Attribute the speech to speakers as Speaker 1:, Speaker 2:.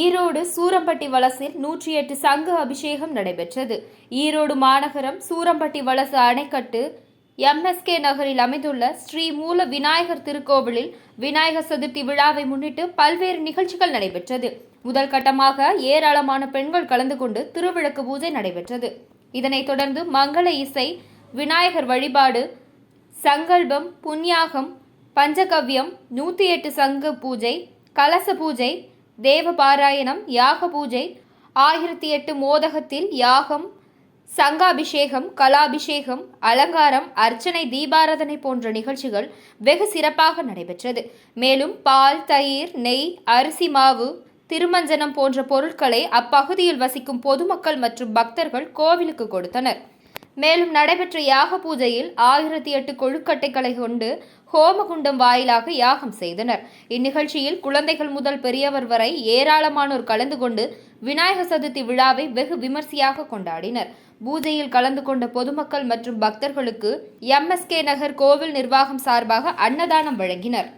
Speaker 1: ஈரோடு சூரம்பட்டி வலசில் நூற்றி எட்டு சங்கு அபிஷேகம் நடைபெற்றது. ஈரோடு மாநகரம் சூரம்பட்டி வலசு அணைக்கட்டு எம்எஸ்கே நகரில் அமைந்துள்ள ஸ்ரீ மூல விநாயகர் திருக்கோவிலில் விநாயகர் சதுர்த்தி விழாவை முன்னிட்டு பல்வேறு நிகழ்ச்சிகள் நடைபெற்றது. முதல் கட்டமாக ஏராளமான பெண்கள் கலந்து கொண்டு திருவிளக்கு பூஜை நடைபெற்றது. இதனைத் தொடர்ந்து மங்கள இசை விநாயகர் வழிபாடு சங்கல்பம் புண்ணியாகம் பஞ்சகவ்யம் நூற்றி எட்டு சங்கு பூஜை கலச பூஜை தேவ பாராயணம் யாக பூஜை ஆயிரத்தி எட்டு மோதகத்தில் யாகம் சங்காபிஷேகம் கலாபிஷேகம் அலங்காரம் அர்ச்சனை தீபாராதனை போன்ற நிகழ்ச்சிகள் வெகு சிறப்பாக நடைபெற்றது. மேலும் பால் தயிர் நெய் அரிசி மாவு திருமஞ்சனம் போன்ற பொருட்களை அப்பகுதியில் வசிக்கும் பொதுமக்கள் மற்றும் பக்தர்கள் கோவிலுக்கு கொடுத்தனர். மேலும் நடைபெற்ற யாக பூஜையில் ஆயிரத்தி எட்டு கொழுக்கட்டைகளை கொண்டு ஹோமகுண்டம் வாயிலாக யாகம் செய்தனர். இந்நிகழ்ச்சியில் குழந்தைகள் முதல் பெரியவர் வரை ஏராளமானோர் கலந்து கொண்டு விநாயகர் சதுர்த்தி விழாவை வெகு விமர்சையாக கொண்டாடினர். பூஜையில் கலந்து கொண்ட பொதுமக்கள் மற்றும் பக்தர்களுக்கு எம்எஸ்கே நகர் கோவில் நிர்வாகம் சார்பாக அன்னதானம் வழங்கினர்.